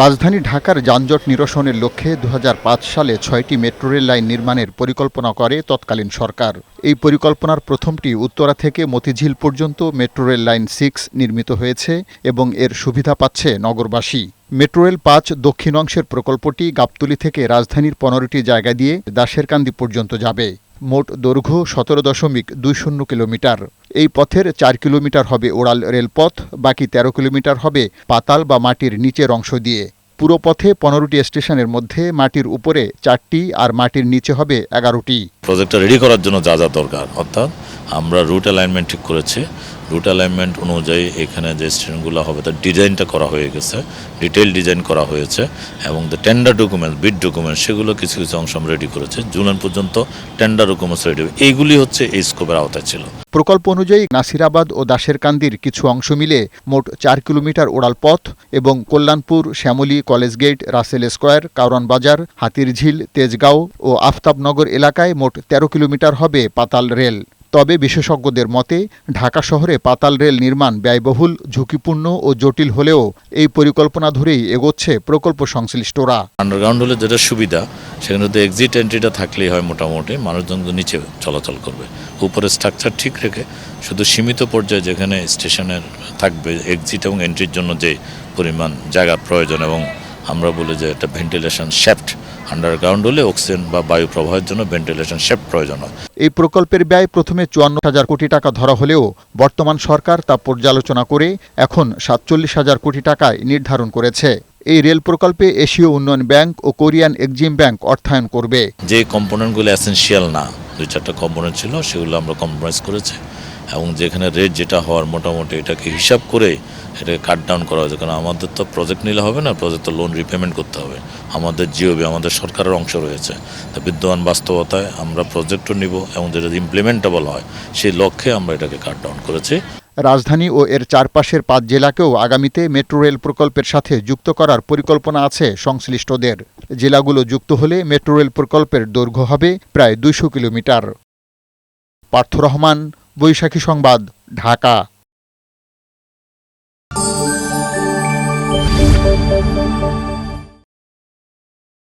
রাজধানী ঢাকার যানজট নিরসনের লক্ষ্যে দু হাজার পাঁচ সালে ছয়টি মেট্রো রেল লাইন নির্মাণের পরিকল্পনা করে তৎকালীন সরকার। এই পরিকল্পনার প্রথমটি উত্তরা থেকে মতিঝিল পর্যন্ত মেট্রো রেল লাইন সিক্স নির্মিত হয়েছে এবং এর সুবিধা পাচ্ছে নগরবাসী। মেট্রো রেল পাঁচ দক্ষিণ অংশের প্রকল্পটি গাবতলী থেকে রাজধানীর পনেরোটি জায়গা দিয়ে দাসেরকান্দি পর্যন্ত যাবে। মোট দৈর্ঘ্য সতেরো দশমিক দুই শূন্য কিলোমিটার। এই পথের চার কিলোমিটার হবে ওড়াল রেলপথ, বাকি তেরো কিলোমিটার হবে পাতাল বা মাটির নিচের অংশ দিয়ে। পুরো পথে পনেরোটি স্টেশনের মধ্যে মাটির উপরে চারটি আর মাটির নিচে হবে এগারোটি। প্রজেক্টটা রেডি করার জন্য যা যা দরকার, অর্থাৎ আমরা রুট অ্যালাইনমেন্ট ঠিক করেছি রুট অ্যালাইনমেন্ট অনুযায়ী এখানে যে স্টেশনগুলো হবে, তার ডিজাইনটা করা হয়ে গেছে ডিটেল ডিজাইন করা হয়েছে, এবং the tender documents bid documents সেগুলো কিছু কিছু অংশ আমরা রেডি করেছে। জুলান পর্যন্ত টেন্ডার ডকুমেন্টস রেডি এইগুলি হচ্ছে এই স্কোপের আওতায় ছিল। প্রকল্প অনুযায়ী নাসিরাবাদ ও দাসেরকান্দির কিছু অংশ মিলে মোট চার কিলোমিটার ওড়াল পথ এবং Kalyanpur, Shyamoli College Gate, Russell Square Karwan Bazar, Hatirjheel, Tejgaon ও আফতাবনগর এলাকায় মোট তেরো কিলোমিটার হবে পাতাল রেল। তবে বিশেষজ্ঞদের মতে, ঢাকা শহরে পাতাল রেল নির্মাণ ব্যয়বহুল, ঝুঁকিপূর্ণ ও জটিল হলেও এই পরিকল্পনা ধরেই এগোচ্ছে প্রকল্প সংশ্লিষ্টরা। আন্ডারগ্রাউন্ড হলে যেটা সুবিধা, সেখানে তো এক্সিট এন্ট্রিটা থাকলেই হয় মোটামুটি, মানুষজন নিচে চলাচল করবে। উপরে স্ট্রাকচার ঠিক রেখে শুধু সীমিত পর্যায়ে যেখানে স্টেশনের থাকবে এক্সিট এবং এন্ট্রির জন্য যে পরিমাণ জায়গার প্রয়োজন এবং আমরা বলি যে একটা ভেন্টিলেশন শ্যাফট আন্ডারগ্রাউন্ড হলে অক্সিজেন বা বায়ু প্রবাহের জন্য ভেন্টিলেশন শ্যাফট প্রয়োজন হয়। এই প্রকল্পের ব্যয় প্রথমে চুয়ান্ন হাজার কোটি টাকা ধরা হলেও বর্তমান সরকার তা পর্যালোচনা করে এখন সাতচল্লিশ হাজার কোটি টাকায় নির্ধারণ করেছে। এই রেল প্রকল্পে এশীয় উন্নয়ন ব্যাংক ও কোরিয়ান এক্সিম ব্যাংক অর্থায়ন করবে। যে কম্পোনেন্টগুলো এসেনশিয়াল না দুই চারটা কম্পোনেন্ট ছিল সেগুলো আমরা কম্প্রোমাইজ করেছি। এবং যেখানে রেট যেটা হওয়ার মোটামুটি এটাকে হিসাব করে এটাকে কাট ডাউন করা হয়েছে। কারণ আমাদের তো প্রজেক্ট নিলে হবে না প্রজেক্ট তো লোন রিপেমেন্ট করতে হবে। আমাদের জিওবি আমাদের সরকারের অংশ রয়েছে। তো বিদ্যমান বাস্তবতায় আমরা প্রজেক্টও নিব এবং যেটা ইমপ্লিমেন্টেবল হয়, সেই লক্ষ্যে আমরা এটাকে কাট ডাউন করেছি। রাজধানী ও এর চারপাশের পাঁচ জেলাকেও আগামীতে মেট্রো রেল প্রকল্পের সাথে যুক্ত করার পরিকল্পনা আছে সংশ্লিষ্টদের। জেলাগুলো যুক্ত হলে মেট্রো রেল প্রকল্পের দৈর্ঘ্য হবে প্রায় দুইশো কিলোমিটার। পার্থ রহমান বৈশাখী সংবাদ ঢাকা।